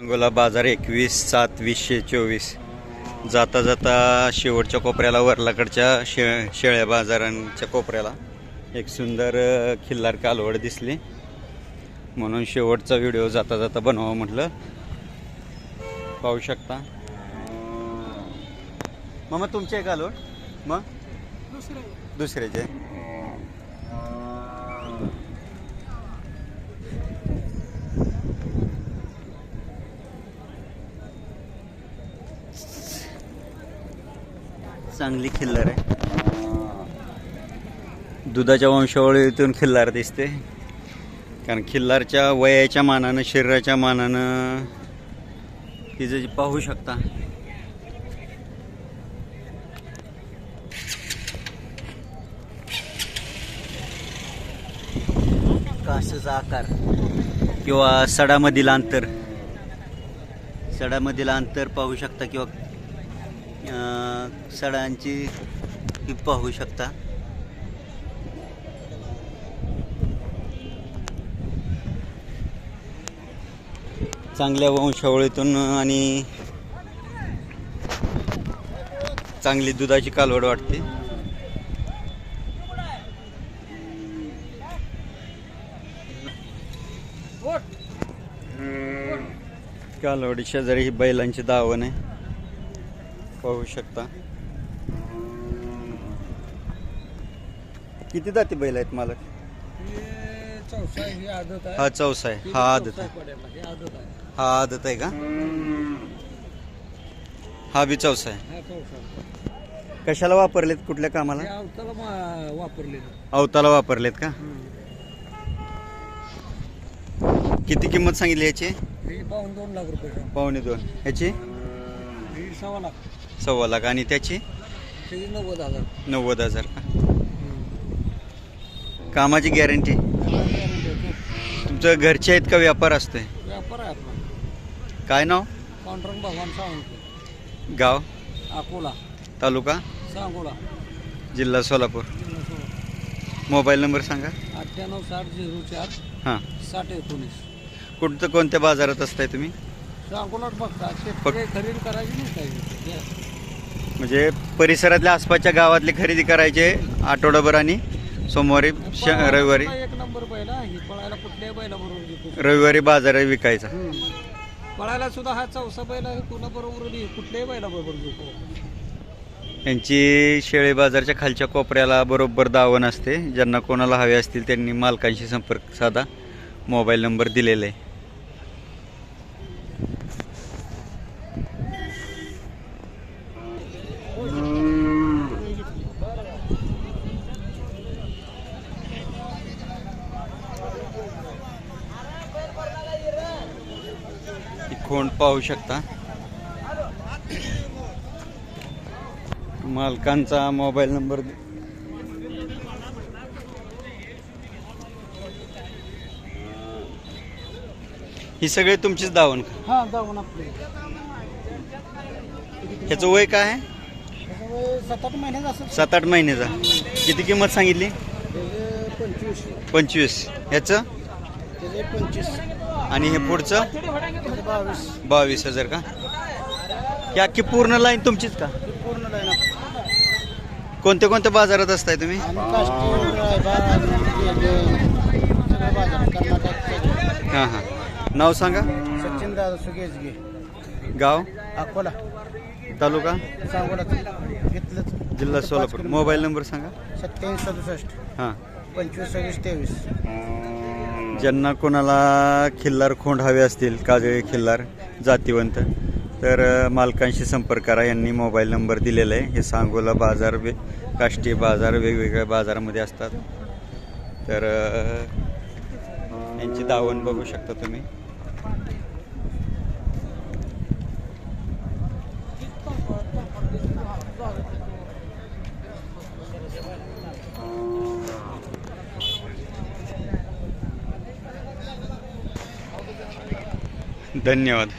Angola बाजार एकवीस सात वीसशे चोवीस जाता जाता शेवटच्या कोपऱ्याला वरलाकडच्या शे शेळ्या बाजारांच्या कोपऱ्याला एक सुंदर खिल्लार कालवड दिसली. म्हणून शेवटचा व्हिडिओ जाता जाता बनवावं म्हटलं. पाहू शकता. मग तुमचे कालवड? मग? दुसऱ्याचे चांगली खिल्लार आहे. दुधाच्या वंशावळीतून खिल्लार दिसते. कारण खिल्लारच्या वयाच्या मानानं शरीराच्या मानानं तिचं जे पाहू शकता. कासाचा आकार किंवा सडामधील अंतर. सडामधील अंतर पाहू शकता किंवा सडांची ही पाहू शकता. चांगल्या वंशावळीतून आणि चांगली दुधाची कालवड वाटते. कालवडी शेजारी ही बैलांची दावण आहे. पाहू शकता. किती जाती बैल आहेत मालक? ही चौसा आहे. हा आदत आहे. ही आदत आहे. हा का? हा बी चौसा आहे कशाला वापरलेत कुठल्या कामाला? अवताला वापरलेत का? किती किंमत सांगितली याची? पाऊन दोन लाख रुपये पावणे दोन. याची? सव्वा लाख. सव्वा लाख. आणि त्याची? नव्वद हजार. नव्वद हजार का? कामाची गॅरंटी? तुमचं घरचे आहेत का व्यापार असतोय? व्यापार आहे आपला काय नाव? पांढरंग भगवान सावंत. गाव? अकोला. तालुका? सांगोला. जिल्हा सोलापूर. जिल्हा. मोबाईल नंबर सांगा. अठ्ठ्याण्णव साठ झिरो चार हां. साठ एकोणीस. कुठं कोणत्या बाजारात असताय तुम्ही? सांगोलाच बघता. शेतकरी खरेदी करायची नाही काही. म्हणजे परिसरातल्या आसपासच्या गावातली खरेदी करायचे आठवडाभर आणि सोमवारी श रविवारी. एक नंबर बैल आहे. ही पळायला कुठल्याही बैलाबरोबर जिंकू रविवारी बाजार विकायचा. पळायला सुद्धा हा चौसा बैल आहे कुणाबरोबर नाही, कुठल्याही बैलाबरोबर जिंकू यांची शेळी बाजारच्या खालच्या कोपऱ्याला बरोबर दावण असते. ज्यांना कोणाला हवे असतील त्यांनी मालकांशी संपर्क साधा. मोबाईल नंबर दिलेला आहे. खोंड पाहू शकता. मालकांचा मोबाईल नंबर ही सगळे तुमचीच दावण का? हा जाऊन आपले. ह्याचं वय काय आहे? सात आठ महिन्यात असं सात आठ महिन्याचा किती किंमत सांगितली? पंचवीस. पंचवीस. ह्याचं? पंचवीस. आणि हे पुढचं? बावीस. बावीस हजार का? ही अख्खी पूर्ण लाईन तुमचीच का? पूर्ण लाईन. कोणत्या कोणत्या बाजारात असताय तुम्ही? आणि काष्टी रायबाग, गेले, सगळं बाजार कर्नाटक सगळं. हां हां. नाव सांगा. सचिन दादा सुगेजगे. गाव? अकोला. तालुका? सांगोला घेतलंच जिल्हा सोलापूर. मोबाईल नंबर सांगा. सत्याऐंशी सदुसष्ट. हां. पंचवीस सव्वीस तेवीस. ज्यांना कोणाला खिल्लार खोंड हवे असतील काजळी खिल्लार जातीवंत तर मालकांशी संपर्क करा. यांनी मोबाईल नंबर दिलेला आहे. हे सांगोला बाजार वे काष्टी बाजार वेगवेगळ्या बाजारामध्ये असतात. तर यांची दावण बघू शकता तुम्ही. धन्यवाद.